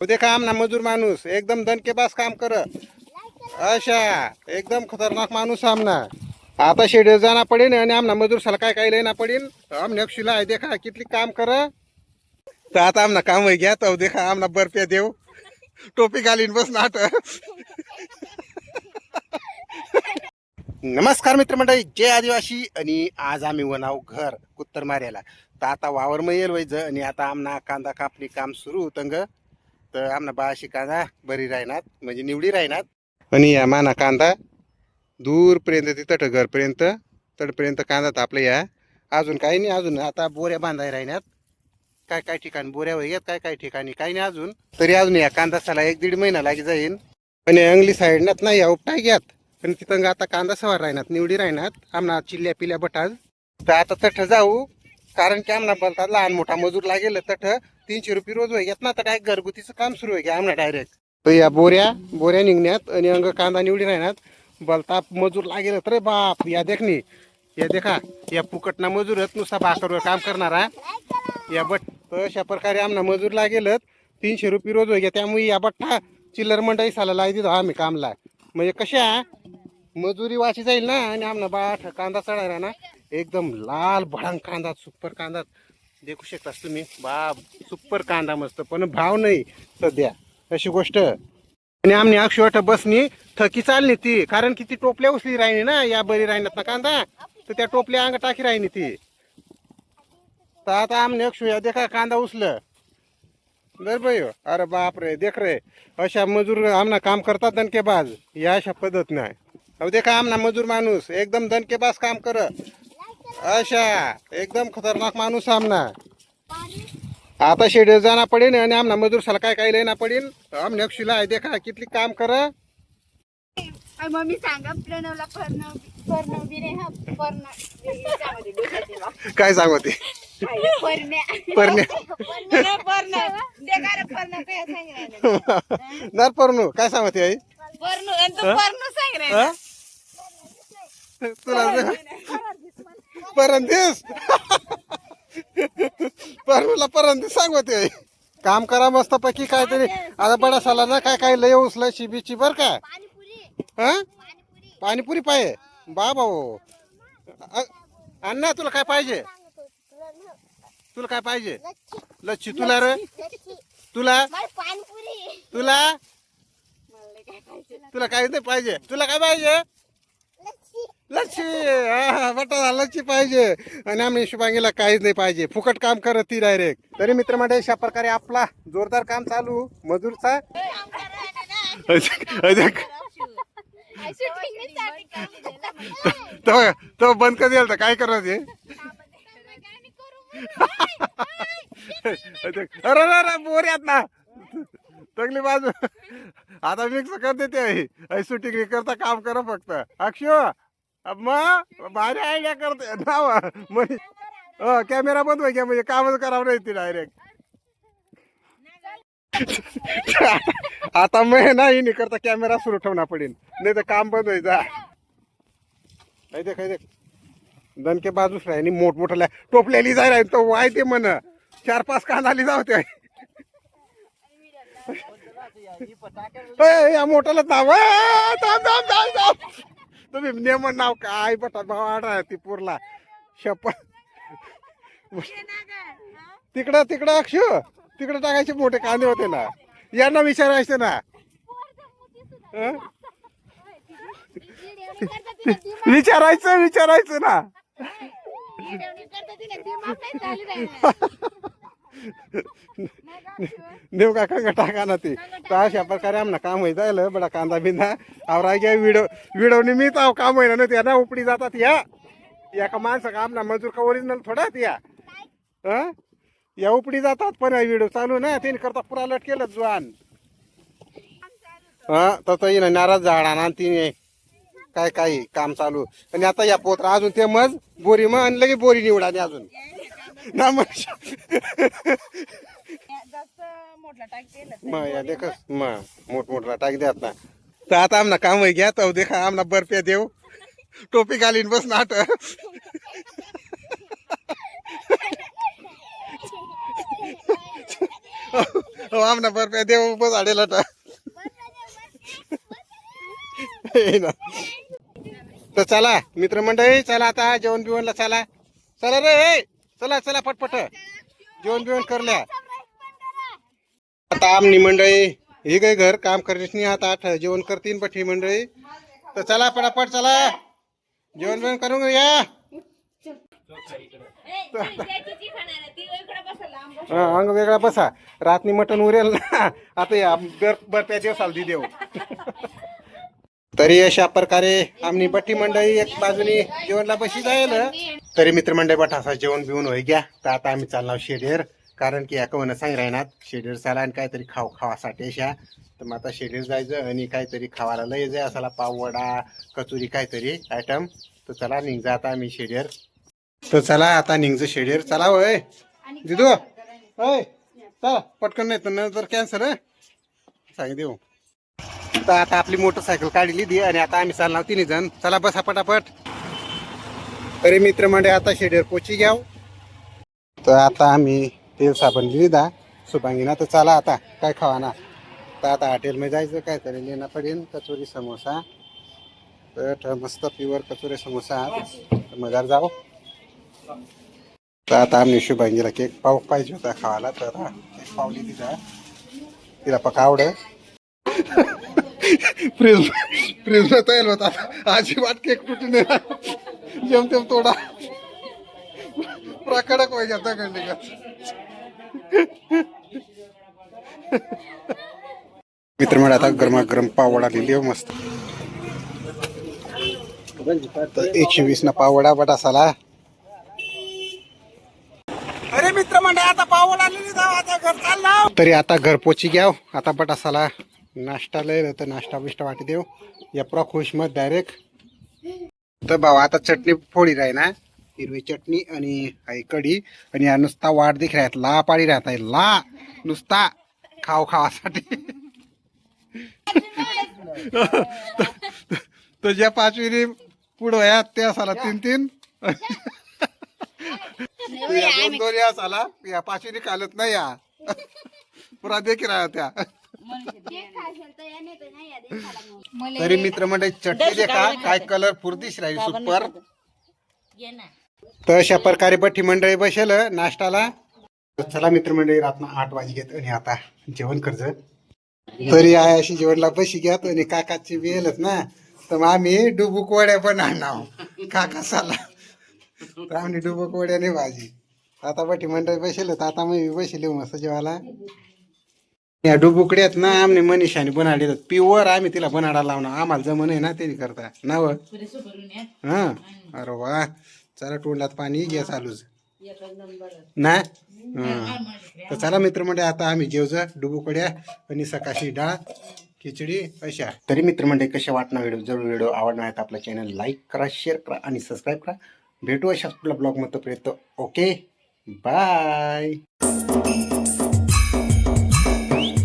उद्या का आमना मजूर माणूस. एकदम दणकेबाज काम कर. अशा एकदम खतरनाक माणूस आमना आता शेड जाना पडेन आणि आमना मजूर साला काय काय लेना पडेन. आम नक्षीला आहे देखा कितली काम कर. तर आता आमना काम होई घ्या तर देखा आमना बर्फ्या देऊ टोपी घालीन बस नाट. नमस्कार मित्रमंडळी जय आदिवासी आणि आज आम्ही वनाव घर कुत्तर मार्याला तर आता वावर मग येईल वैज आणि आता आमना कांदा कापणी काम सुरू होतं ग. तर आमना बाळाशी कांदा बरी राहणार म्हणजे निवडी राहणार आणि या माना कांदा दूरपर्यंत तिथं घरपर्यंत तटपर्यंत कांदा तापला या. अजून काही नाही अजून आता बोऱ्या बांधाय राहण्यात काय काय ठिकाणी बोऱ्या वगैरे काय काय ठिकाणी काही नाही अजून. तरी अजून या कांदासाला एक दीड महिना लागी जाईन. पण अंगली साईडनात नाही या उपटाय घ्यात. पण तिथं आता कांदा सवार राहणार निवडी राहणार आमना चिल्ल्या पिल्या बटाज. तर आता तठ जाऊ. कारण की आम्हाला बोलतात लहान मोठा मजूर लागेल तठ तीनशे रुपये रोज होय. घेत ना तर काय घरगुतीचं काम सुरू आहे आमना डायरेक्ट तर या बोऱ्या बोऱ्या निघण्यात आणि अंग कांदा निवडी राहण्यात बलता मजूर लागेल. तर बाप या देखणी या देखा या फुकटना मजूर आहेत नुसता भाकरवर काम करणारा. या बट अशा प्रकारे आमना मजूर लागेल. तीनशे रुपये रोज होय त्यामुळे या बट्टा चिल्लर मंडळी साला लाय दिलो आम्ही कामला. म्हणजे कशा? मजुरी वाची जाईल ना? आणि आमना बाठ कांदा चढायला ना? एकदम लाल भडांग कांदा सुपर कांदा. देखू शकतास तुम्ही. बाप सुपर कांदा मस्त. पण भाव नाही सध्या. अशी गोष्ट. आणि आमने अक्षवट बसनी थकी चालली ती. कारण की ती टोपल्या उचली राहिली ना या बरी राहिनात ना कांदा. तर त्या टोपल्या अंग टाकी राहिली ती. तर आता आमने अक्षू या देखा कांदा उचलं बर भाई हो. अरे बाप रे देख रे. अशा मजूर आमना काम करतात दणकेबाज या अशा पद्धत नाही अहो देखा आमना मजूर माणूस. एकदम दणकेबाज काम कर. अशा एकदम खतरनाक माणूस आमना. आता शेड जाना पडेन आणि आमना मजूर साला काय काय लेना पडेन. आमने अक्षुला आहे देखा कितली काम कर. मम्मी सांगा प्रणवला पर्णव बी रे हा. काय सांगू ते? परण्या परण्या पर्ण काय सांग राहिलं नर परनू काय सांगू ते आई? तुला परंदीस. परनूला परंदीस सांगू ते आई काम करा मस्त पैकी काहीतरी. आता बडा साला ना काय काय लय उचलं शिबीची बर का? हा? पाणीपुरी पाहिजे बाबा हो. अण्णा तुला काय पाहिजे? तुला काय पाहिजे? लच्छी. तुला रे? तुला? तुला? तुला काय नाही पाहिजे. तुला काय पाहिजे? लच्छी हा बटा लच्छी पाहिजे. आणि आम्ही शुभांगीला काहीच नाही पाहिजे. फुकट काम करत ती डायरेक्ट तरी मित्र मंडळी अशा प्रकारे आपला जोरदार काम चालू. मजूरचा. अजक- तो तो बंद कधी आलता? काय करत हे अजक- अरे अरे अरे बोऱ्यात ना. चांगली बाजू? आता मिक्स कर देते आई आई सुटिंग करता काम कर फक्त. अक्षय मग भारी आयडिया करते. नाव म्हणजे हो कॅमेरा बंद व्हाय म्हणजे कामच करावं नाही ती डायरेक्ट आता मग नाही हिने करता कॅमेरा सुरू ठेवणार पडेल नाही तर काम बंद व्हायचा काय देख देख. दणके बाजूच राहिली मोठमोठ्या टोपल्याली जाय राहील. तो वाय ते म्हण. चार पाच कांदाली जाऊ ते. या मोठाला ए, थांब थांब थांब थांब. तुम्ही नेमन नाव काय? बटा भावा ती पुरला. शप तिकडं तिकडं अक्षु. तिकडं टाकायचे मोठे कांदे होते ना. यांना विचारायचं ना? विचारायचं विचारायचं ना. देऊ का कंग टाका ना ती? तर अशा प्रकारे आमना काम होई जायला बडा कांदा बिंदा. आवरा घ्या विडो विडो निमित्त अहो काम होईना ना त्या ना उपडी जातात या. या का माणसं का आमना मजूर का ओरिजिनल थोडा या. हं? या उपडी जातात पण व्हिडिओ चालू ना त्याने करता पुरा लट केलं जुआन. हा तसं येईन नाराज झाडा ना तिने काय काय काम चालू. आणि आता या पोत्रा अजून ते मज बोरी मग आणि लगे बोरी निवडा अजून. ना मग जास्त मोठला टाक केलं मग मोठमोठा टाक द्यात ना. तर आता आमना काम घ्या तर देखा आमना बर्फ्या देव टोपी घालीन बस नाट. हो आमना उभं झाडेला टा हे ना. तर चला मित्रमंडळी चला आता जेवण बिवणला चला. चला रे हे. चला चला पटपट. जेवण बिवण करल्या. आता आमनी मंडळी ही काही घर काम करण्याची नाही आता आठ जेवण करतीन पठी मंडळी. तर चला पटापट चला. जेवण बिवण करून या हा, अंग वेगळा बसा. रातनी मटण उरेल ना. आता या बर बरप्या दिवसाला आल देऊ. तरी अशा प्रकारे आमनी बट्टी मंडळी एक बाजूनी जेवणला बशी जाईल तरी मित्रमंडळी बटासा जेवण बिवून होई घ्या. तर आता आम्ही चालणार शेडेर कारण की या कवन सांग राहणार शेडेर चाला आणि काहीतरी खाऊ खावासाठी अशा. तर मग आता शेडेर जायचं आणि काहीतरी खावायला लय जाय असाला पाव वडा कचोरी काहीतरी आयटम तर चला निघजा आता आम्ही शेडेर तर चला आता निघचं शेडेर चला होय. दिदू. होय. चला पटकन नाही तर नंतर कॅन्सर सांग देऊ. तर आता आपली मोटरसायकल काढली दी आणि आता आम्ही चालणार तिन्ही जण. चला बसा पटापट. तरी मित्र म्हणजे आता शेडीवर पोची घ्याव तर आता आम्ही तेल साबण लिहिदा. सुभांगीना तर चला आता काय खावा ना तर आता हॉटेलमध्ये जायचं काय तरी लेना पडेल कचोरी समोसा. तर मस्त प्युअर कचोरी समोसा. तर मजार जाऊ. तर आता आम्ही शुभांगीला केक पाव पाहिजे होता खावायला तर केक पावली तिथं तिला पका आवड. फ्रीज फ्रीज तयार होता. अजिबात केक तुटून येणार जेम तेम तोडा. पुरा कडक पाहिजे आता कंडी मित्र म्हणा आता गरमागरम पावडा लिहिली हो मस्त. एकशे वीस ना पावडा बटासाला. अरे मित्र म्हणजे आता पावडा लिहिली जाऊ आता घर चालला तरी आता घर पोची घ्याव आता बटासाला नाश्ता लय तर नाश्ता बिष्टा वाटी देऊ या पुरा खुश मत डायरेक्ट तर भाऊ आता चटणी फोडी राही ना? हिरवी चटणी आणि कढी. आणि हा नुसता वाट देख राहत. ला पाडी राहत आहे. ला. नुसता खाव खावासाठी. तर ज्या पाचवी पुढं या त्या साला तीन तीन. दोन दोन या साला. या पाचवी कालत नाही या. पुरा देखील राहत त्या तरी मित्र म्हणजे चटणी देखा काय कलर फुरदिश राहील? सुपर तर अशा प्रकारे बठी मंडळी बसेल नाश्ताला चला मित्रमंडळी रातना आठ वाजे घेत आणि आता जेवण कर्ज. तरी आहे अशी जेवणला बशी घ्यात आणि काकाची वेलच ना. तर मग आम्ही डुबुक वड्या पण आणणार काका साला तर आम्ही डुबुक वड्या नाही भाजी. आता बठी मंडळी बसेल तर आता मी बसले मस्त जेवायला. या डुबुकड्यात ना आम्ही मनीषाने बनाडले प्युअर आम्ही तिला बनाडा लावणार आम्हाला जमन आहे ना ते करता. नाव? हा. अरे वा. चला तोंडात पाणी घ्या चालूच. ना? तर चला मित्र म्हणजे आता आम्ही जेवज डुबुकड्या आणि सकाशी डाळ खिचडी अशा. तरी मित्र म्हणजे कशा वाटणार व्हिडिओ जरूर व्हिडिओ आवडणार आहेत आपला आपल्या चॅनल लाईक करा शेअर करा आणि सबस्क्राईब करा. भेटू अशा आपला ब्लॉगमध्ये ओके बाय